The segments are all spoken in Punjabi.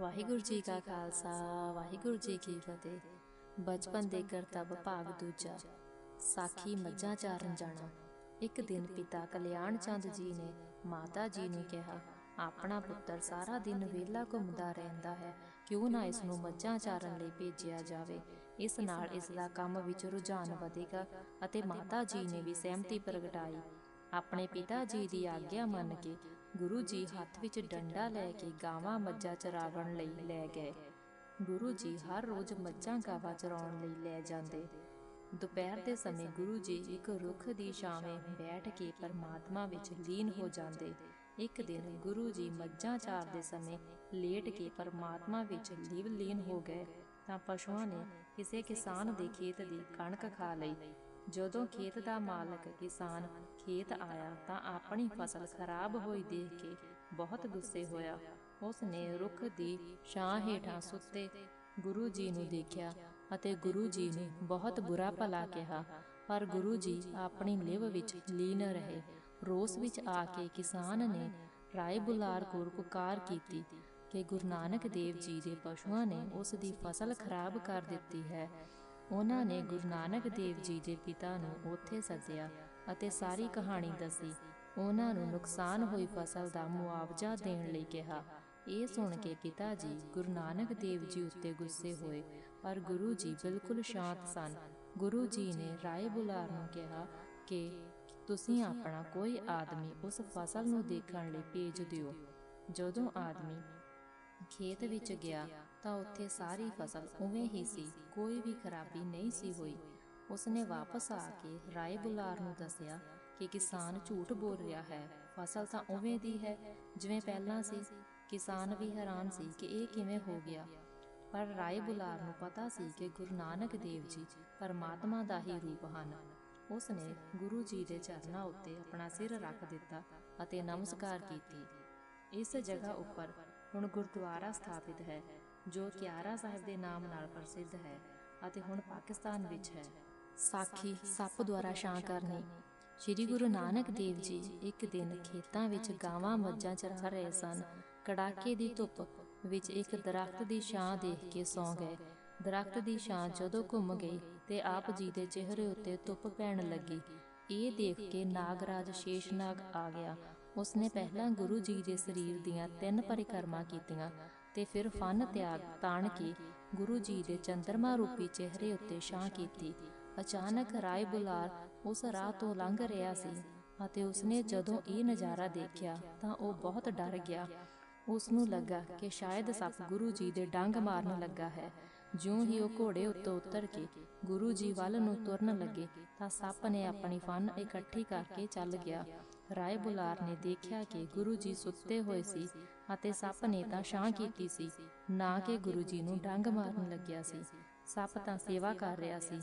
ਵਾਹਿਗੁਰੂ ਜੀ ਕਾ ਖਾਲਸਾ, ਵਾਹਿਗੁਰੂ ਜੀ ਕੀ ਫਤਿਹ। ਬਚਪਨ ਦੇ ਕਰਤੱਵ ਭਾਗ ਦੂਜਾ। ਸਾਖੀ ਮੱਝਾਂ ਚਾਰਨ ਜਾਣਾ। ਇੱਕ ਦਿਨ ਪਿਤਾ ਕਲਿਆਣ ਚੰਦ ਜੀ ਨੇ ਮਾਤਾ ਜੀ ਨੂੰ ਕਿਹਾ, ਆਪਣਾ ਪੁੱਤਰ ਸਾਰਾ ਦਿਨ ਵਿਹਲਾ ਘੁੰਮਦਾ ਰਹਿੰਦਾ ਹੈ। ਕਿਉਂ ਨਾ ਇਸ ਨੂੰ ਮੱਝਾਂ ਚਾਰਨ ਲਈ ਭੇਜਿਆ ਜਾਵੇ? ਇਸ ਨਾਲ ਇਸ ਦਾ ਕੰਮ ਵਿੱਚ ਰੁਝਾਨ ਵਧੇਗਾ ਅਤੇ ਮਾਤਾ ਜੀ ਨੇ ਵੀ ਸਹਿਮਤੀ ਪ੍ਰਗਟਾਈ। ਆਪਣੇ ਪਿਤਾ ਜੀ ਦੀ ਆਗਿਆ ਮੰਨ ਕੇ ਗੁਰੂ ਜੀ ਹੱਥ ਵਿੱਚ ਡੰਡਾ ਲੈ ਕੇ ਗਾਵਾਂ ਮੱਝਾਂ ਚਰਾਵਣ ਲਈ ਲੈ ਗਏ। ਗੁਰੂ ਜੀ ਹਰ ਰੋਜ਼ ਮੱਝਾਂ ਗਾਵਾਂ ਚਰਾਉਣ ਲਈ ਲੈ ਜਾਂਦੇ। ਦੁਪਹਿਰ ਦੇ ਸਮੇਂ ਗੁਰੂ ਜੀ ਇੱਕ ਰੁੱਖ ਦੀ ਛਾਵੇਂ ਬੈਠ ਕੇ ਪਰਮਾਤਮਾ ਵਿੱਚ ਲੀਨ ਹੋ ਜਾਂਦੇ। ਇੱਕ ਦਿਨ ਗੁਰੂ ਜੀ ਮੱਝਾਂ ਚਾਰਦੇ ਸਮੇਂ ਲੇਟ ਕੇ ਪਰਮਾਤਮਾ ਵਿੱਚ ਲੀਵ ਲੀਨ ਹੋ ਗਏ। ਤਾਂ ਪਸ਼ੂਆਂ ਨੇ ਕਿਸੇ ਕਿਸਾਨ ਦੇ ਖੇਤ ਦੀ ਕਣਕ ਖਾ ਲਈ। ਜਦੋਂ ਖੇਤ ਦਾ ਮਾਲਕ ਕਿਸਾਨ ਖੇਤ ਆਇਆ ਤਾਂ ਆਪਣੀ ਫਸਲ ਖਰਾਬ ਹੋਈ ਦੇਖ ਕੇ ਬਹੁਤ ਗੁੱਸੇ ਹੋਇਆ। ਉਸ ਨੇ ਰੁੱਖ ਦੀ ਛਾਂ ਹੇਠਾਂ ਸੁੱਤੇ। ਗੁਰੂ ਜੀ ਨੂੰ ਦੇਖਿਆ ਅਤੇ ਗੁਰੂ ਜੀ ਨੇ ਬਹੁਤ ਬੁਰਾ ਭਲਾ ਕਿਹਾ। ਪਰ ਗੁਰੂ ਜੀ ਆਪਣੀ ਲਿਵ ਵਿੱਚ ਲੀਨ ਰਹੇ। ਰੋਸ ਵਿੱਚ ਆ ਕੇ ਕਿਸਾਨ ਨੇ ਰਾਏ ਬੁਲਾਰ ਕੋਲ ਪੁਕਾਰ ਕੀਤੀ ਕਿ ਗੁਰੂ ਨਾਨਕ ਦੇਵ ਜੀ ਦੇ ਪਸ਼ੂਆਂ ਨੇ ਉਸ ਦੀ ਫਸਲ ਖਰਾਬ ਕਰ ਦਿੱਤੀ ਹੈ। ਉਹਨਾਂ ਨੇ ਗੁਰੂ ਨਾਨਕ ਦੇਵ ਜੀ ਦੇ ਪਿਤਾ ਨੂੰ ਉੱਥੇ ਸੱਦਿਆ। ਅਤੇ ਸਾਰੀ ਕਹਾਣੀ ਦੱਸੀ। ਉਹਨਾਂ ਨੂੰ ਨੁਕਸਾਨ ਹੋਈ ਫਸਲ ਦਾ ਮੁਆਵਜ਼ਾ ਦੇਣ ਲਈ ਕਿਹਾ। ਇਹ ਸੁਣ ਕੇ ਪਿਤਾ ਜੀ ਗੁਰੂ ਨਾਨਕ ਦੇਵ ਜੀ ਉੱਤੇ ਗੁੱਸੇ ਹੋਏ, ਪਰ ਗੁਰੂ ਜੀ ਬਿਲਕੁਲ ਸ਼ਾਂਤ ਸਨ। ਗੁਰੂ ਜੀ ਨੇ ਰਾਏ ਬੁਲਾਰ ਨੂੰ ਕਿਹਾ ਕਿ ਤੁਸੀਂ ਆਪਣਾ ਕੋਈ ਆਦਮੀ ਉਸ ਫਸਲ ਨੂੰ ਦੇਖਣ ਲਈ ਭੇਜ ਦਿਓ। ਜਦੋਂ ਆਦਮੀ ਖੇਤ ਵਿੱਚ ਗਿਆ ਤਾਂ ਉੱਥੇ ਸਾਰੀ ਫਸਲ ਉਵੇਂ ਹੀ ਸੀ, ਕੋਈ ਵੀ ਖਰਾਬੀ ਨਹੀਂ ਸੀ ਹੋਈ। ਉਸਨੇ ਵਾਪਸ ਆ ਕੇ ਰਾਏ ਬੁਲਾਰ ਨੂੰ ਦੱਸਿਆ ਕਿ ਕਿਸਾਨ ਝੂਠ ਬੋਲ ਰਿਹਾ ਹੈ। ਫਸਲ ਤਾਂ ਉਵੇਂ ਦੀ ਹੈ ਜਿਵੇਂ ਪਹਿਲਾਂ ਸੀ। ਕਿਸਾਨ ਵੀ ਹੈਰਾਨ ਸੀ ਕਿ ਇਹ ਕਿਵੇਂ ਹੋ ਗਿਆ। ਪਰ ਰਾਏ ਬੁਲਾਰ ਨੂੰ ਪਤਾ ਸੀ ਕਿ ਗੁਰੂ ਨਾਨਕ ਦੇਵ ਜੀ ਪਰਮਾਤਮਾ ਦਾ ਹੀ ਰੂਪ ਹਨ। ਉਸਨੇ ਗੁਰੂ ਜੀ ਦੇ ਚਰਨਾਂ ਉੱਤੇ ਆਪਣਾ ਸਿਰ ਰੱਖ ਦਿੱਤਾ ਅਤੇ ਨਮਸਕਾਰ ਕੀਤੀ। ਇਸ ਜਗ੍ਹਾ ਉੱਪਰ ਹੁਣ ਗੁਰਦੁਆਰਾ ਸਥਾਪਿਤ ਹੈ, ਜੋ ਕਿਆਰਾ ਸਾਹਿਬ ਦੇ ਨਾਮ ਨਾਲ ਪ੍ਰਸਿੱਧ ਹੈ ਅਤੇ ਹੁਣ ਪਾਕਿਸਤਾਨ ਵਿੱਚ ਹੈ। ਸਾਖੀ ਸੱਪ ਦੁਆਰਾ ਛਾਂ ਕਰਨੀ। ਸ੍ਰੀ ਗੁਰੂ ਨਾਨਕ ਦੇਵ ਜੀ ਇੱਕ ਦਿਨ ਖੇਤਾਂ ਵਿੱਚ ਗਾਵਾਂ ਮੱਝਾਂ ਚਰਾ ਰਹੇ ਸਨ। ਕੜਾਕੇ ਦੀ ਧੁੱਪ ਵਿੱਚ ਇੱਕ ਦਰਖਤ ਦੀ ਛਾਂ ਦੇਖ ਕੇ ਸੌਂ ਗਏ। ਦਰਖਤ ਦੀ ਛਾਂ ਜਦੋਂ ਘੁੰਮ ਗਈ ਤੇ ਆਪ ਜੀ ਦੇ ਚਿਹਰੇ ਉੱਤੇ ਧੁੱਪ ਪੈਣ ਲੱਗੀ। ਇਹ ਦੇਖ ਕੇ ਨਾਗਰਾਜ ਸ਼ੇਸ਼ਨਾਗ ਆ ਗਿਆ। ਉਸਨੇ ਪਹਿਲਾਂ ਗੁਰੂ ਜੀ ਦੇ ਸਰੀਰ ਦੀਆਂ ਤਿੰਨ ਪਰਿਕਰਮਾ ਕੀਤੀਆਂ ਤੇ ਫਿਰ ਫਨ ਤਿਆਗ ਤਾਣ ਕੇ ਗੁਰੂ ਜੀ ਦੇ ਚੰਦਰਮਾ ਰੂਪੀ ਚਿਹਰੇ ਉੱਤੇ ਛਾਂ ਕੀਤੀ। ਅਚਾਨਕ ਰਾਏ ਬੁਲਾਰ ਉਸ ਰਾਹ ਤੋਂ ਲੰਘ ਰਿਹਾ ਸੀ ਅਤੇ ਉਸਨੇ ਜਦੋਂ ਇਹ ਨਜ਼ਾਰਾ ਦੇਖਿਆ ਤਾਂ ਉਹ ਬਹੁਤ ਡਰ ਗਿਆ। ਉਸ ਨੂੰ ਲੱਗਾ ਕਿ ਸ਼ਾਇਦ ਸੱਪ ਗੁਰੂ ਜੀ ਦੇ ਡੰਗ ਮਾਰਨ ਲੱਗਾ ਹੈ। ਜਿਉਂ ਹੀ ਉਹ ਘੋੜੇ ਉੱਤੇ ਉਤਰ ਕੇ ਗੁਰੂ ਜੀ ਵੱਲ ਨੂੰ ਤੁਰਨ ਲੱਗੇ ਤਾਂ ਸੱਪ ਨੇ ਆਪਣੀ ਫਨ ਇਕੱਠੀ ਕਰਕੇ ਚੱਲ ਗਿਆ। ਰਾਏ ਬੁਲਾਰ ਨੇ ਦੇਖਿਆ ਕਿ ਗੁਰੂ ਜੀ ਸੁੱਤੇ ਹੋਏ ਸੀ ਅਤੇ ਸੱਪ ਨੇ ਤਾਂ ਛਾਂ ਕੀਤੀ ਸੀ, ਨਾ ਕਿ ਗੁਰੂ ਜੀ ਨੂੰ ਡੰਗ ਮਾਰਨ ਲੱਗਿਆ ਸੀ। ਸੱਪ ਤਾਂ ਸੇਵਾ ਕਰ ਰਿਹਾ ਸੀ।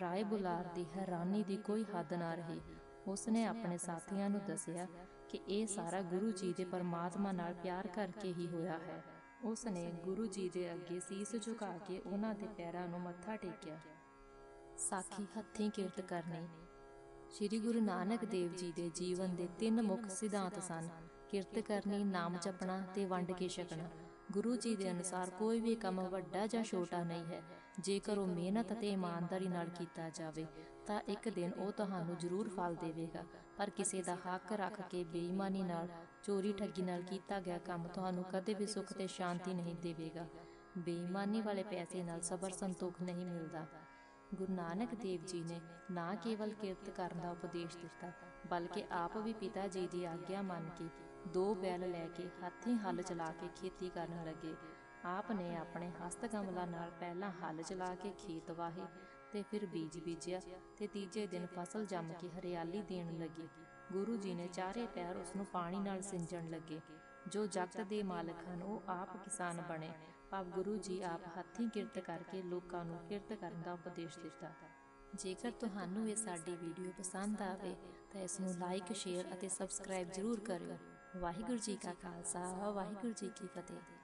ਰਾਏ ਬੁਲਾਰ ਦੀ ਹੈਰਾਨੀ ਦੀ ਕੋਈ ਹੱਦ ਨਾ ਰਹੀ। ਉਸਨੇ ਆਪਣੇ ਸਾਥੀਆਂ ਨੂੰ ਦੱਸਿਆ ਕਿ ਇਹ ਸਾਰਾ ਗੁਰੂ ਜੀ ਦੇ ਪਰਮਾਤਮਾ ਨਾਲ ਪਿਆਰ ਕਰਕੇ ਹੀ ਹੋਇਆ ਹੈ। ਉਸ ਨੇ ਗੁਰੂ ਜੀ ਦੇ ਅੱਗੇ ਸੀਸ ਝੁਕਾ ਕੇ ਉਹਨਾਂ ਦੇ ਪੈਰਾਂ ਨੂੰ ਮੱਥਾ ਟੇਕਿਆ। ਸਾਖੀ ਹੱਥੀਂ ਕਿਰਤ ਕਰਨੀ। ਸ੍ਰੀ ਗੁਰੂ ਨਾਨਕ ਦੇਵ ਜੀ ਦੇ ਜੀਵਨ ਦੇ ਤਿੰਨ ਮੁੱਖ ਸਿਧਾਂਤ ਸਨ। ਕਿਰਤ ਕਰਨੀ, ਨਾਮ ਜਪਣਾ ਤੇ ਵੰਡ ਕੇ ਛਕਣਾ। ਗੁਰੂ ਜੀ ਦੇ ਅਨੁਸਾਰ ਕੋਈ ਵੀ ਕੰਮ ਵੱਡਾ ਜਾਂ ਛੋਟਾ ਨਹੀਂ ਹੈ। ਜੇਕਰ ਉਹ ਮਿਹਨਤ ਅਤੇ ਇਮਾਨਦਾਰੀ ਨਾਲ ਕੀਤਾ ਜਾਵੇ, ਤਾਂ ਇੱਕ ਦਿਨ ਉਹ ਤੁਹਾਨੂੰ ਜ਼ਰੂਰ ਫਲ ਦੇਵੇਗਾ। ਪਰ ਕਿਸੇ ਦਾ ਹੱਕ ਰੱਖ ਕੇ ਬੇਈਮਾਨੀ ਨਾਲ, ਚੋਰੀ ਠੱਗੀ ਨਾਲ ਕੀਤਾ ਗਿਆ ਕੰਮ ਤੁਹਾਨੂੰ ਕਦੇ ਵੀ ਸੁੱਖ ਤੇ ਸ਼ਾਂਤੀ ਨਹੀਂ ਦੇਵੇਗਾ। ਬੇਈਮਾਨੀ ਵਾਲੇ ਪੈਸੇ ਨਾਲ ਸਬਰ ਸੰਤੋਖ ਨਹੀਂ ਮਿਲਦਾ। ਗੁਰੂ ਨਾਨਕ ਦੇਵ ਜੀ ਨੇ ਨਾ ਕੇਵਲ ਕਿਰਤ ਕਰਨ ਦਾ ਉਪਦੇਸ਼ ਦਿੱਤਾ, ਬਲਕਿ ਆਪ ਵੀ ਪਿਤਾ ਜੀ ਦੀ ਆਗਿਆ ਮੰਨ ਕੇ ਦੋ ਬੈਲ ਲੈ ਕੇ ਹੱਥੀਂ ਹੱਲ ਚਲਾ ਕੇ ਖੇਤੀ ਕਰਨ ਲੱਗੇ। ਆਪ ਨੇ ਆਪਣੇ ਹਸਤ ਕਮਲਾਂ ਨਾਲ ਪਹਿਲਾਂ ਹੱਲ ਚਲਾ ਕੇ ਖੇਤ ਵਾਹੇ ਤੇ ਫਿਰ ਬੀਜ ਬੀਜਿਆ ਤੇ ਤੀਜੇ ਦਿਨ ਫਸਲ ਜੰਮ ਕੇ ਹਰਿਆਲੀ ਦੇਣ ਲੱਗੀ। ਗੁਰੂ ਜੀ ਨੇ ਚਾਰੇ ਪੈਰ ਉਸ ਨੂੰ ਪਾਣੀ ਨਾਲ ਸਿੰਜਣ ਲੱਗੇ। ਜੋ ਜਗਤ ਦੇ ਮਾਲਕ ਹਨ, ਉਹ ਆਪ ਕਿਸਾਨ ਬਣੇ। ਭਾਵ ਗੁਰੂ ਜੀ ਆਪ ਹੱਥੀਂ ਕਿਰਤ ਕਰਕੇ ਲੋਕਾਂ ਨੂੰ ਕਿਰਤ ਕਰਨ ਦਾ ਉਪਦੇਸ਼ ਦਿੱਤਾ। ਜੇਕਰ ਤੁਹਾਨੂੰ ਇਹ ਸਾਡੀ ਵੀਡੀਓ ਪਸੰਦ ਆਵੇ, ਤਾਂ ਇਸ ਨੂੰ ਲਾਈਕ, ਸ਼ੇਅਰ ਅਤੇ ਸਬਸਕ੍ਰਾਈਬ ਜ਼ਰੂਰ ਕਰਿਓ। ਵਾਹਿਗੁਰੂ ਜੀ ਕਾ ਖਾਲਸਾ, ਵਾਹਿਗੁਰੂ ਜੀ ਕੀ ਫਤਿਹ।